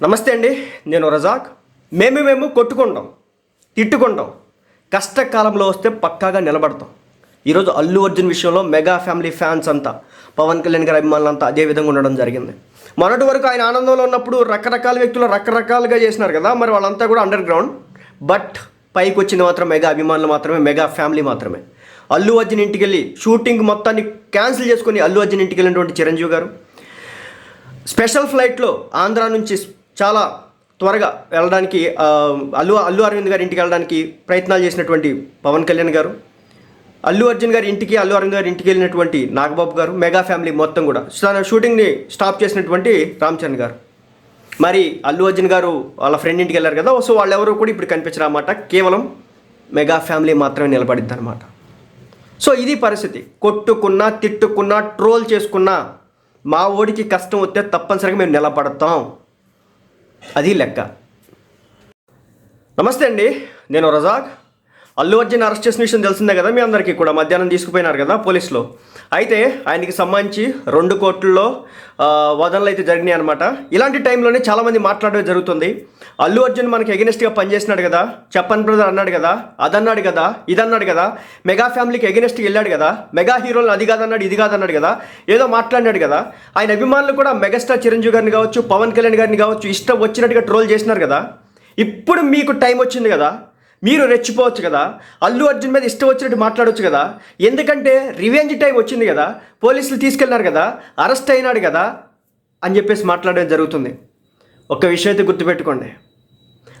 నమస్తే అండి నేను రజాక్. మేము మేము కొట్టుకుంటాం తిట్టుకుంటాం కష్టకాలంలో వస్తే పక్కాగా నిలబడతాం. ఈరోజు అల్లు అర్జున్ విషయంలో మెగా ఫ్యామిలీ ఫ్యాన్స్ అంతా పవన్ కళ్యాణ్ గారి అభిమానులంతా అదే విధంగా ఉండడం జరిగింది. మొన్నటి వరకు ఆయన ఆనందంలో ఉన్నప్పుడు రకరకాల వ్యక్తులు రకరకాలుగా చేసినారు కదా మరి వాళ్ళంతా కూడా అండర్ గ్రౌండ్ బట్ పైకి వచ్చింది మాత్రం మెగా అభిమానులు మాత్రమే మెగా ఫ్యామిలీ మాత్రమే. అల్లు అర్జున్ ఇంటికి వెళ్ళి షూటింగ్ మొత్తాన్ని క్యాన్సిల్ చేసుకుని అల్లు అర్జున్ ఇంటికి వెళ్ళినటువంటి చిరంజీవి గారు. స్పెషల్ ఫ్లైట్లో ఆంధ్ర నుంచి చాలా త్వరగా వెళ్ళడానికి అల్లు అల్లు అరవింద్ గారి ఇంటికి వెళ్ళడానికి ప్రయత్నాలు చేసినటువంటి పవన్ కళ్యాణ్ గారు అల్లు అర్జున్ గారి ఇంటికి అల్లు అరవింద్ గారి ఇంటికి వెళ్ళినటువంటి నాగబాబు గారు మెగా ఫ్యామిలీ మొత్తం కూడా. తన షూటింగ్ని స్టాప్ చేసినటువంటి రామ్ చరణ్ గారు. మరి అల్లు అర్జున్ గారు వాళ్ళ ఫ్రెండ్ ఇంటికి వెళ్ళారు కదా సో వాళ్ళు ఎవరు కూడా ఇప్పుడు కనిపించరు అన్నమాట. కేవలం మెగా ఫ్యామిలీ మాత్రమే నిలబడిద్ది అనమాట సో ఇది పరిస్థితి. కొట్టుకున్నా తిట్టుకున్నా ట్రోల్ చేసుకున్నా మా ఓడికి కష్టం వస్తే తప్పనిసరిగా మేము నిలబడతాం. అది లెక్క. నమస్తే అండి నేను రజాక్. అల్లు అర్జున్ అరెస్ట్ చేసిన విషయం తెలిసిందే కదా మీ అందరికీ కూడా మధ్యాహ్నం తీసుకుపోయినారు కదా పోలీసులో. అయితే ఆయనకి సంబంధించి రెండు కోట్లలో వదనలు వాదనలు అయితే జరిగినాయి అనమాట ఇలాంటి టైంలోనే చాలామంది మాట్లాడడం జరుగుతుంది. అల్లు అర్జున్ మనకి ఎగెనిస్ట్గా పనిచేసినాడు కదా చెప్పన్ బ్రదర్ అన్నాడు కదా అదన్నాడు కదా ఇదన్నాడు కదా మెగా ఫ్యామిలీకి ఎగెనిస్ట్గా వెళ్ళాడు కదా మెగా హీరోలు అది కాదన్నాడు ఇది కాదన్నాడు కదా ఏదో మాట్లాడినాడు కదా. ఆయన అభిమానులు కూడా మెగాస్టార్ చిరంజీవి గారిని కావచ్చు పవన్ కళ్యాణ్ గారిని కావచ్చు ఇష్టం వచ్చినట్టుగా ట్రోల్ చేసినారు కదా. ఇప్పుడు మీకు టైం వచ్చింది కదా మీరు రెచ్చిపోవచ్చు కదా. అల్లు అర్జున్ మీద ఇష్టం వచ్చినట్టు మాట్లాడవచ్చు కదా. ఎందుకంటే రివెంజ్ టైం వచ్చింది కదా. పోలీసులు తీసుకెళ్ళారు కదా. అరెస్ట్ అయినాడు కదా. అని చెప్పేసి మాట్లాడడం జరుగుతుంది. ఒక విషయం అయితే గుర్తుపెట్టుకోండి.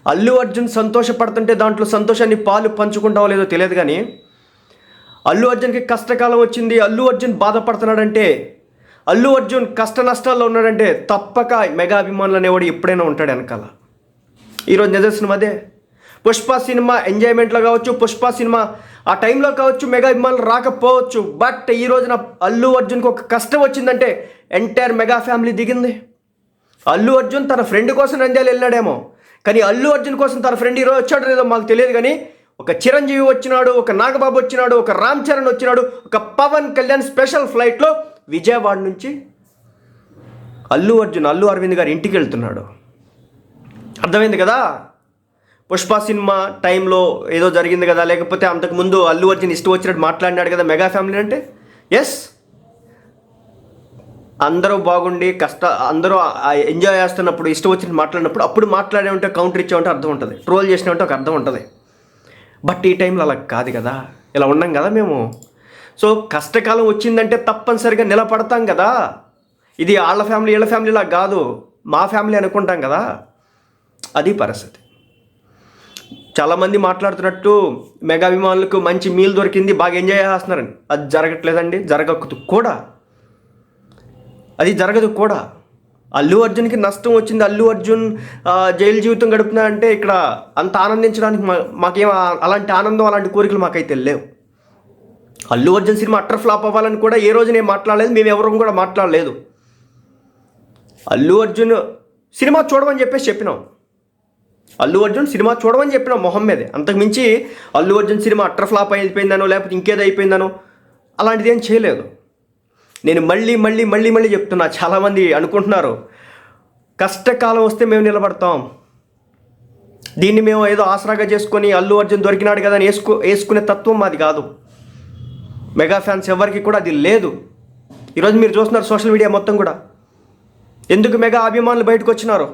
అల్లు అర్జున్ సంతోషపడుతుంటే దాంట్లో సంతోషాన్ని పాలు పంచుకుంటావో లేదో తెలియదు కానీ అల్లు అర్జున్కి కష్టకాలం వచ్చింది. అల్లు అర్జున్ బాధపడుతున్నాడంటే అల్లు అర్జున్ కష్ట నష్టాల్లో ఉన్నాడంటే తప్పక మెగా అభిమానులు అనేవాడు ఎప్పుడైనా ఉంటాడు వెనకాల. ఈరోజు నిదర్శనం అదే. పుష్ప సినిమా ఎంజాయ్మెంట్లో కావచ్చు పుష్ప సినిమా ఆ టైంలో కావచ్చు మెగా అభిమానులు రాకపోవచ్చు. బట్ ఈ రోజున అల్లు అర్జున్కి ఒక కష్టం వచ్చిందంటే ఎంటైర్ మెగా ఫ్యామిలీ దిగింది. అల్లు అర్జున్ తన ఫ్రెండ్ కోసం నంద్యాలు వెళ్ళాడేమో. కానీ అల్లు అర్జున్ కోసం తన ఫ్రెండ్ ఈరోజు వచ్చాడో లేదో మాకు తెలియదు కానీ ఒక చిరంజీవి వచ్చినాడు ఒక నాగబాబు వచ్చినాడు ఒక రామ్ చరణ్ వచ్చినాడు ఒక పవన్ కళ్యాణ్ స్పెషల్ ఫ్లైట్లో విజయవాడ నుంచి అల్లు అర్జున్ అల్లు అరవింద్ గారి ఇంటికి వెళ్తున్నాడు. అర్థమైంది కదా? పుష్ప సినిమా టైంలో ఏదో జరిగింది కదా లేకపోతే అంతకుముందు అల్లు అర్జున్ ఇష్టం వచ్చినట్టు మాట్లాడినాడు కదా మెగా ఫ్యామిలీ అంటే? ఎస్ అందరూ బాగుండి కష్ట అందరూ ఎంజాయ్ చేస్తున్నప్పుడు ఇష్టం వచ్చినట్టు మాట్లాడినప్పుడు అప్పుడు మాట్లాడే ఉంటే కౌంటర్ ఇచ్చే ఉంటే అర్థం ఉంటుంది. ట్రోల్ చేసిన ఒక అర్థం ఉంటుంది. బట్ ఈ టైంలో అలా కాదు కదా. ఇలా ఉన్నాం కదా మేము. సో కష్టకాలం వచ్చిందంటే తప్పనిసరిగా నిలబడతాం కదా. ఇది వాళ్ళ ఫ్యామిలీ వీళ్ళ ఫ్యామిలీలా కాదు. మా ఫ్యామిలీ అనుకుంటాం కదా. అది పరిస్థితి. చాలామంది మాట్లాడుతున్నట్టు మెగా అభిమానులకు మంచి మీల్ దొరికింది బాగా ఎంజాయ్ చేస్తున్నారని. అది జరగట్లేదండి జరగకదు కూడా. అది జరగదు కూడా. అల్లు అర్జున్కి నష్టం వచ్చింది అల్లు అర్జున్ జైలు జీవితం గడుపుతున్నా అంటే ఇక్కడ అంత ఆనందించడానికి మా మాకేం అలాంటి ఆనందం అలాంటి కోరికలు మాకైతే లేవు. Allu Arjun cinema utter flop అవ్వాలని కూడా ఏ రోజు నేను మాట్లాడలేదు మేము ఎవరు కూడా మాట్లాడలేదు. అల్లు అర్జున్ సినిమా చూడమని చెప్పేసి చెప్పినాం. అల్లు అర్జున్ సినిమా చూడమని చెప్పిన మొహం మీదే. అంతకు మించి Allu Arjun cinema utter flop అయిపోయిందనో లేకపోతే ఇంకేదో అయిపోయిందనో అలాంటిది ఏం చేయలేదు. నేను మళ్ళీ మళ్ళీ మళ్ళీ మళ్ళీ చెప్తున్నా చాలామంది అనుకుంటున్నారు కష్టకాలం వస్తే మేము నిలబడతాం. దీన్ని మేము ఏదో ఆసరాగా చేసుకొని అల్లు అర్జున్ దొరికినాడు కదా అని వేసుకో వేసుకునే తత్వం మాది కాదు. మెగా ఫ్యాన్స్ ఎవరికి కూడా అది లేదు. ఈరోజు మీరు చూస్తున్నారు సోషల్ మీడియా మొత్తం కూడా. ఎందుకు మెగా అభిమానులు బయటకు వచ్చినారు?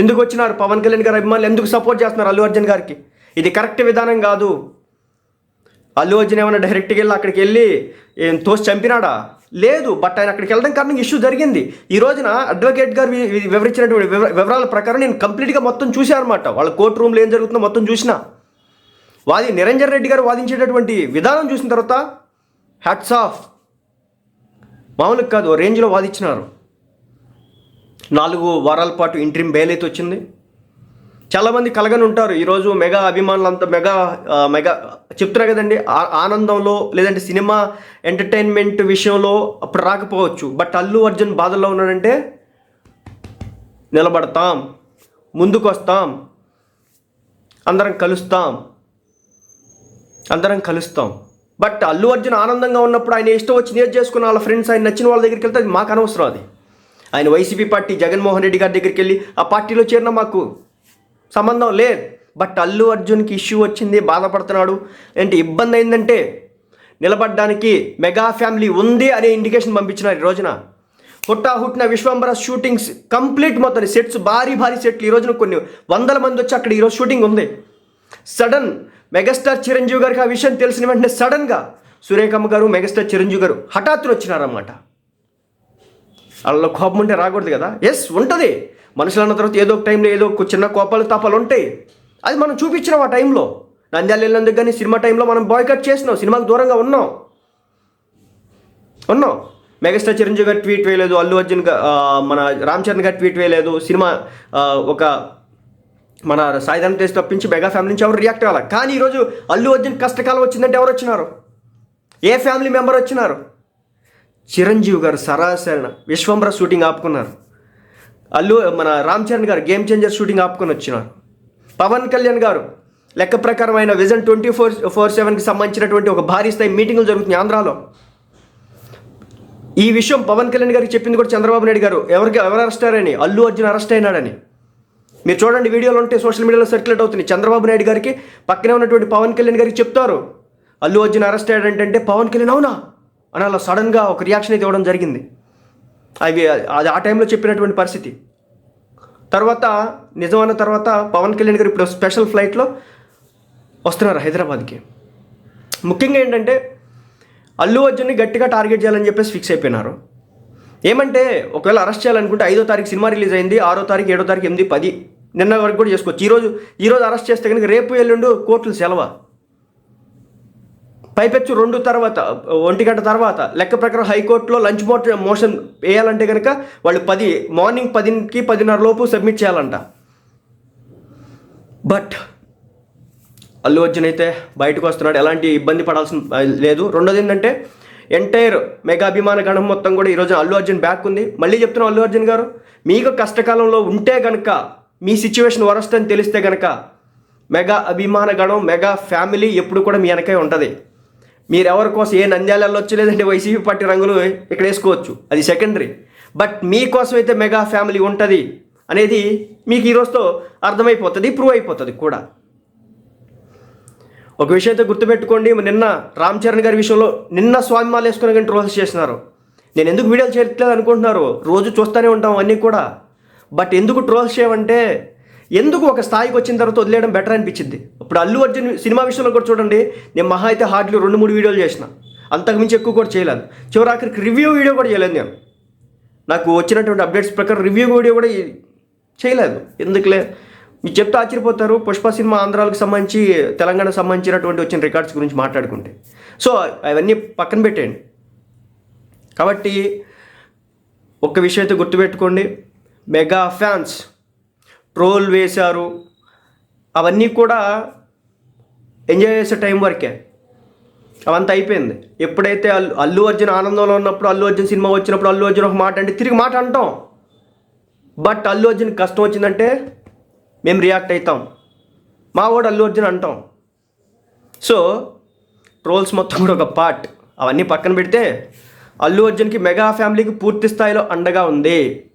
ఎందుకు వచ్చినారు? పవన్ కళ్యాణ్ గారి అభిమానులు ఎందుకు సపోర్ట్ చేస్తున్నారు అల్లు అర్జున్ గారికి? ఇది కరెక్ట్ విధానం కాదు. అల్లు అర్జున్ ఏమైనా డైరెక్ట్గా వెళ్ళి అక్కడికి వెళ్ళి ఏం తోసి చంపినాడా? లేదు బట్ ఆయన అక్కడికి వెళ్ళడం కారణం ఇష్యూ జరిగింది. ఈ రోజున అడ్వకేట్ గారు వివరించినటువంటి వివరాల ప్రకారం నేను కంప్లీట్గా మొత్తం చూశాను అనమాట వాళ్ళ కోర్టు రూమ్లో ఏం జరుగుతుందో మొత్తం చూసిన. వాది నిరంజన్ రెడ్డి గారు వాదించేటటువంటి విధానం చూసిన తర్వాత హ్యాట్స్ ఆఫ్ మామూలుగా కాదు రేంజ్లో వాదించినారు నాలుగు వారాల పాటు ఇంట్రీమ్ బెయిల్ అయితే వచ్చింది. చాలామంది కలగని ఉంటారు. ఈరోజు మెగా అభిమానులంతా మెగా మెగా చెప్తున్నా కదండి ఆ- ఆనందంలో లేదంటే సినిమా ఎంటర్టైన్మెంట్ విషయంలో అప్పుడు రాకపోవచ్చు. బట్ అల్లు అర్జున్ బాధల్లో ఉన్నాడంటే నిలబడతాం ముందుకు వస్తాం అందరం కలుస్తాం అందరం కలుస్తాం. బట్ అల్లు అర్జున్ ఆనందంగా ఉన్నప్పుడు ఆయన ఇష్టం వచ్చి నేర్ చేసుకున్న వాళ్ళ ఫ్రెండ్స్ ఆయన నచ్చిన వాళ్ళ దగ్గరికి వెళ్తే అది మాకు అనవసరం అది. ఆయన వైసీపీ పార్టీ జగన్మోహన్ రెడ్డి గారి దగ్గరికి వెళ్ళి ఆ పార్టీలో చేరిన మాకు సంబంధం లేదు. బట్ అల్లు అర్జున్కి ఇష్యూ వచ్చింది బాధపడుతున్నాడు. ఏంటి ఇబ్బంది అయిందంటే నిలబడడానికి మెగా ఫ్యామిలీ ఉంది అనే ఇండికేషన్ పంపించినారు ఈ రోజున. హుట్టా హుట్టిన విశ్వంబర షూటింగ్స్ కంప్లీట్ మొత్తం సెట్స్ భారీ భారీ సెట్లు. ఈ రోజున కొన్ని వందల మంది వచ్చి అక్కడ ఈరోజు షూటింగ్ ఉంది. సడన్ మెగాస్టార్ చిరంజీవి గారికి ఆ విషయం తెలిసిన వెంటనే సడన్గా సురేఖమ్మ గారు మెగాస్టార్ చిరంజీవి గారు హఠాత్తున వచ్చినారన్నమాట. వాళ్ళ కోపం ఉంటే రాకూడదు కదా? ఎస్ ఉంటుంది. మనుషులు అన్న తర్వాత ఏదో ఒక టైంలో ఏదో ఒక చిన్న కోపాలు తపాలు ఉంటాయి. అది మనం చూపించినాం ఆ టైంలో నంద్యాల వెళ్ళినందుకు కానీ సినిమా టైంలో మనం బాయ్కట్ చేసినాం. సినిమాకు దూరంగా ఉన్నాం. ఉన్నాం. మెగాస్టార్ చిరంజీవి గారు ట్వీట్ వేయలేదు అల్లు అర్జున్ మన రామ్ చరణ్ గారు ట్వీట్ వేయలేదు. సినిమా ఒక మన సాయిధరం తేజ్ తప్పించి మెగా ఫ్యామిలీ నుంచి ఎవరు రియాక్ట్ అవ్వాలి కానీ ఈరోజు అల్లు అర్జున్ కష్టకాలం వచ్చిందంటే ఎవరు వచ్చినారు? ఏ ఫ్యామిలీ మెంబర్ వచ్చినారు? చిరంజీవి గారు సరాసరణ విశ్వంబర షూటింగ్ ఆపుకున్నారు. అల్లు మన రామ్ చరణ్ గారు గేమ్ చేంజర్ షూటింగ్ ఆపుకొని వచ్చినారు. పవన్ కళ్యాణ్ గారు లెక్క ప్రకారం విజన్ ట్వంటీ ఫోర్ ఫోర్ సెవెన్కి సంబంధించినటువంటి ఒక భారీ స్థాయి మీటింగులు జరుగుతున్నాయి ఆంధ్రాలో. ఈ విషయం పవన్ కళ్యాణ్ గారికి చెప్పింది కూడా చంద్రబాబు నాయుడు గారు. ఎవరికి ఎవరు అరెస్ట్ అయ్యారని? అల్లు అర్జున్ అరెస్ట్ అయినాడని. మీరు చూడండి వీడియోలు ఉంటే సోషల్ మీడియాలో సర్క్యులేట్ అవుతుంది చంద్రబాబు నాయుడు గారికి పక్కనే ఉన్నటువంటి పవన్ కళ్యాణ్ గారికి చెప్తారు. అల్లు అర్జున్ అరెస్ట్ అయ్యాడంటే పవన్ కళ్యాణ్ అవునా? అని అలా సడన్గా ఒక రియాక్షన్ అయితే ఇవ్వడం జరిగింది. అవి అది ఆ టైంలో చెప్పినటువంటి పరిస్థితి. తర్వాత నిజమైన తర్వాత పవన్ కళ్యాణ్ గారు ఇప్పుడు స్పెషల్ ఫ్లైట్లో వస్తున్నారు హైదరాబాద్కి. ముఖ్యంగా ఏంటంటే అల్లు అర్జున్ని గట్టిగా టార్గెట్ చేయాలని చెప్పేసి ఫిక్స్ అయిపోయినారు. ఏమంటే ఒకవేళ అరెస్ట్ చేయాలనుకుంటే ఐదో తారీఖు సినిమా రిలీజ్ అయింది ఆరో తారీఖు ఏడో తారీఖు ఎనిమిది పది నిన్న వరకు కూడా చేసుకోవచ్చు. ఈరోజు ఈరోజు అరెస్ట్ చేస్తే కనుక రేపు ఎల్లుండు కోర్టులు సెలవు? పైపెచ్చు రెండు తర్వాత ఒంటి గంట తర్వాత. లెక్క ప్రకారం హైకోర్టులో లంచ్ మోట్ మోషన్ వేయాలంటే కనుక వాళ్ళు పది మార్నింగ్ పదికి పదిన్నర లోపు సబ్మిట్ చేయాలంట. బట్ అల్లు అర్జున్ అయితే బయటకు వస్తున్నాడు. ఎలాంటి ఇబ్బంది పడాల్సిన లేదు. రెండోది ఏంటంటే ఎంటైర్ మెగా అభిమాన గణం మొత్తం కూడా ఈరోజు అల్లు అర్జున్ బ్యాక్ ఉంది. మళ్ళీ చెప్తున్నాం అల్లు అర్జున్ గారు మీకు కష్టకాలంలో ఉంటే కనుక మీ సిచ్యువేషన్ వరస్ట్ అని తెలిస్తే కనుక మెగా అభిమాన గణం మెగా ఫ్యామిలీ ఎప్పుడు కూడా మీ వెనకే ఉంటుంది. మీరు కోసం ఏ నంద్యాల వెళ్ళొచ్చు లేదంటే వైసీపీ పార్టీ రంగులు ఇక్కడ వేసుకోవచ్చు. అది సెకండరీ బట్ మీకోసం అయితే మెగా ఫ్యామిలీ ఉంటుంది అనేది మీకు ఈరోజుతో అర్థమైపోతుంది ప్రూవ్ అయిపోతుంది కూడా. ఒక విషయం అయితే గుర్తుపెట్టుకోండి నిన్న రామ్ చరణ్ గారి విషయంలో నిన్న స్వామిమాల వేసుకుని కానీ ట్రోల్స్ చేస్తున్నారు నేను ఎందుకు వీడియోలు చేయట్లేదు అనుకుంటున్నారు? రోజు చూస్తూనే ఉంటాం అన్నీ కూడా. బట్ ఎందుకు ట్రోల్స్ చేయమంటే ఎందుకు ఒక స్థాయికి వచ్చిన తర్వాత వదిలేయడం బెటర్ అనిపించింది? ఇప్పుడు అల్లు అర్జున్ సినిమా విషయంలో కూడా చూడండి నేను మహా అయితే హార్డ్లీ రెండు మూడు వీడియోలు చేసిన. అంతకుమించి ఎక్కువ కూడా చేయలేదు. చివరి ఆఖరికి రివ్యూ వీడియో కూడా చేయలేదు నేను. నాకు వచ్చినటువంటి అప్డేట్స్ ప్రకారం రివ్యూ వీడియో కూడా చేయలేదు. ఎందుకులే? మీరు చెప్తే ఆశ్చర్యపోతారు. పుష్ప సినిమా ఆంధ్రాలకు సంబంధించి తెలంగాణకు సంబంధించినటువంటి వచ్చిన రికార్డ్స్ గురించి మాట్లాడుకుంటే. సో అవన్నీ పక్కన పెట్టేయండి. కాబట్టి ఒక్క విషయం అయితే గుర్తుపెట్టుకోండి. మెగా ఫ్యాన్స్ ట్రోల్ వేశారు. అవన్నీ కూడా ఎంజాయ్ చేసే టైం వరకే. అవంతా అయిపోయింది. ఎప్పుడైతే అల్లు అల్లు అర్జున్ ఆనందంలో ఉన్నప్పుడు అల్లు అర్జున్ సినిమా వచ్చినప్పుడు అల్లు అర్జున్ ఒక మాట అంటే తిరిగి మాట అంటాం. బట్ అల్లు అర్జున్ కష్టం వచ్చిందంటే మేము రియాక్ట్ అవుతాం. మా వాడు అల్లు అర్జున్ అంటాం. సో ట్రోల్స్ మొత్తం కూడా ఒక పార్ట్. అవన్నీ పక్కన పెడితే అల్లు అర్జున్కి మెగా ఫ్యామిలీకి పూర్తి స్థాయిలో అండగా ఉంది.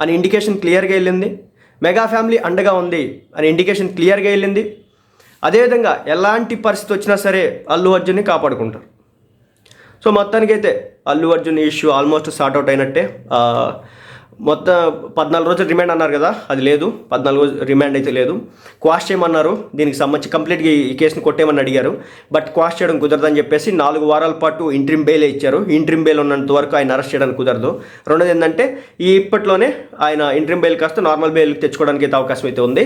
అని ఇండికేషన్ క్లియర్గా వెళ్ళింది. మెగా ఫ్యామిలీ అండగా ఉంది అని ఇండికేషన్ క్లియర్గా వెళ్ళింది. అదేవిధంగా ఎలాంటి పరిస్థితి వచ్చినా సరే అల్లు అర్జున్ని కాపాడుకుంటారు. సో మొత్తానికైతే Allu Arjun issue almost sort out అయినట్టే. మొత్తం పద్నాలుగు రోజులు రిమాండ్ అన్నారు కదా అది లేదు. పద్నాలుగు రోజులు రిమాండ్ అయితే లేదు. క్వాష్ చేయమన్నారు. దీనికి సంబంధించి కంప్లీట్గా ఈ కేసుని కొట్టేయమని అడిగారు. బట్ క్వాష్ చేయడం కుదరదని చెప్పేసి నాలుగు వారాల పాటు ఇంట్రిమ్ బెయిల్ ఇచ్చారు. ఇంట్రిమ్ బెయిల్ ఉన్నంత వరకు ఆయన అరెస్ట్ చేయడానికి కుదరదు. రెండోది ఏంటంటే ఈ ఇప్పట్లోనే ఆయన ఇంట్రిమ్ బెయిల్ కాస్త నార్మల్ బెయిల్ తెచ్చుకోవడానికి అయితే అవకాశం అయితే ఉంది.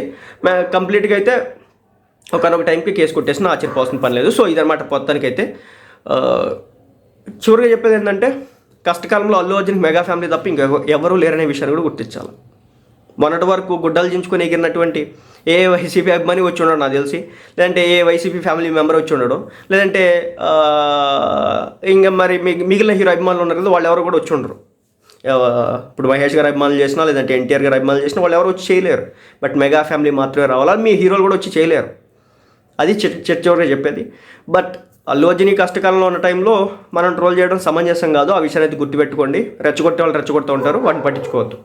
కంప్లీట్గా అయితే ఒకనొక టైంకి కేసు కొట్టేసిన ఆశ్చర్యపోవాల్సిన పని లేదు. సో ఇదనమాట మొత్తానికైతే. చివరిగా చెప్పేది ఏంటంటే కష్టకాలంలో అల్లు అర్జున్ మెగా ఫ్యామిలీ తప్ప ఇంకా ఎవరూ లేరనే విషయాన్ని కూడా గుర్తించాలి. మొన్నటి వరకు గుడ్డలు చించుకొని ఎగిరినటువంటి ఏ వైసీపీ అభిమాని వచ్చి ఉండడు నాకు తెలిసి. లేదంటే ఏ వైసీపీ ఫ్యామిలీ మెంబర్ వచ్చి ఉండడు. లేదంటే ఇంకా మరి మిగిలిన హీరో అభిమానులు ఉన్నారు కదా వాళ్ళు ఎవరు కూడా వచ్చి ఉండరు. ఇప్పుడు మహేష్ గారు అభిమానులు చేసినా లేదంటే ఎన్టీఆర్ గారు అభిమానులు చేసినా వాళ్ళు ఎవరు వచ్చి చేయలేరు. బట్ మెగా ఫ్యామిలీ మాత్రమే రావాలి. మీ హీరోలు కూడా వచ్చి చేయలేరు. అది చిట్ చివరిగా చెప్పేది. బట్ అల్లు కష్టకాలంలో ఉన్న టైంలో మనం ట్రోల్ చేయడం సమంజసం కాదు. ఆ విషయాన్ని అయితే గుర్తుపెట్టుకోండి. రెచ్చగొట్టే వాళ్ళు రెచ్చగొడుతూ ఉంటారు. వాటిని పట్టించుకోవద్దు.